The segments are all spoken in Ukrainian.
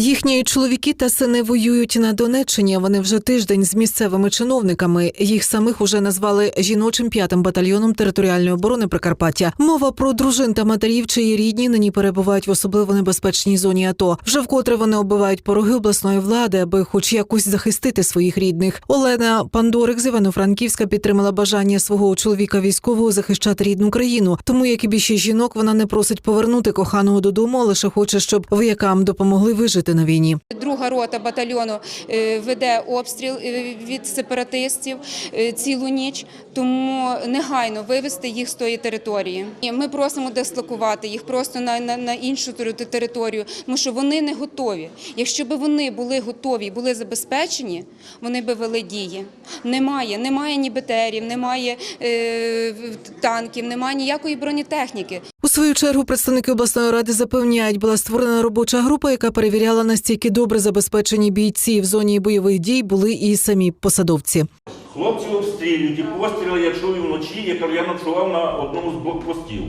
Їхні чоловіки та сини воюють на Донеччині. Вони вже тиждень з місцевими чиновниками. Їх самих уже назвали жіночим п'ятим батальйоном територіальної оборони Прикарпаття. Мова про дружин та матерів, чиї рідні нині перебувають в особливо небезпечній зоні АТО. Вже вкотре вони оббивають пороги обласної влади, аби хоч якось захистити своїх рідних. Олена Пандорик з Івано-Франківська підтримала бажання свого чоловіка військового захищати рідну країну. Тому, як і більшість жінок, вона не просить повернути коханого додому, а лише хоче, щоб воякам допомогли вижити на війні. Друга рота батальйону е, веде обстріл е, від сепаратистів е, цілу ніч, тому негайно вивести їх з тої території. Ми просимо дислокувати їх просто на, на, на іншу територію, тому що вони не готові. Якщо б вони були готові, були забезпечені, вони би вели дії. Немає, немає ні БТРів, немає е, танків, немає ніякої бронетехніки. У свою чергу представники обласної ради запевняють, була створена робоча група, яка перевіряла настільки добре забезпечені бійці в зоні бойових дій були і самі посадовці. Хлопці обстрілюють і постріли, якщо і вночі, я кажу, я ночував на одному з блокпостів.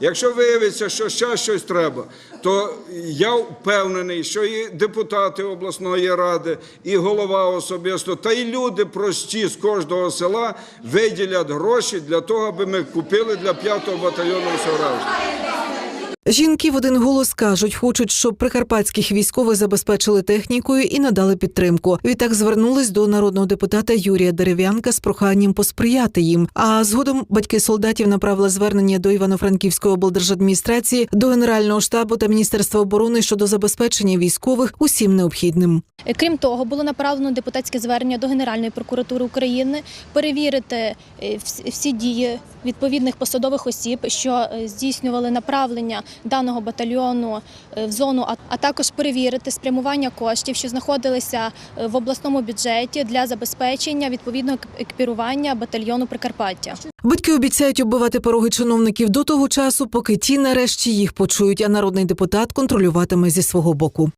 Якщо виявиться, що ще щось треба, то я впевнений, що і депутати обласної ради, і голова особисто, та й люди прості з кожного села виділять гроші для того, аби ми купили для 5-го батальйону решта. Жінки в один голос кажуть, хочуть, щоб прикарпатських військових забезпечили технікою і надали підтримку. Відтак звернулись до народного депутата Юрія Дерев'янка з проханням посприяти їм. А згодом батьки солдатів направили звернення до Івано-Франківської облдержадміністрації, до Генерального штабу та Міністерства оборони щодо забезпечення військових усім необхідним. Крім того, було направлено депутатське звернення до Генеральної прокуратури України перевірити е, всі дії відповідних посадових осіб, що е, здійснювали направлення даного батальйону е, в зону, а- також перевірити спрямування коштів, що знаходилися е, в обласному бюджеті для забезпечення відповідного екіпірування батальйону Прикарпаття. Батьки обіцяють оббивати пороги чиновників до того часу, поки ті нарешті їх почують, а народний депутат контролюватиме зі свого боку.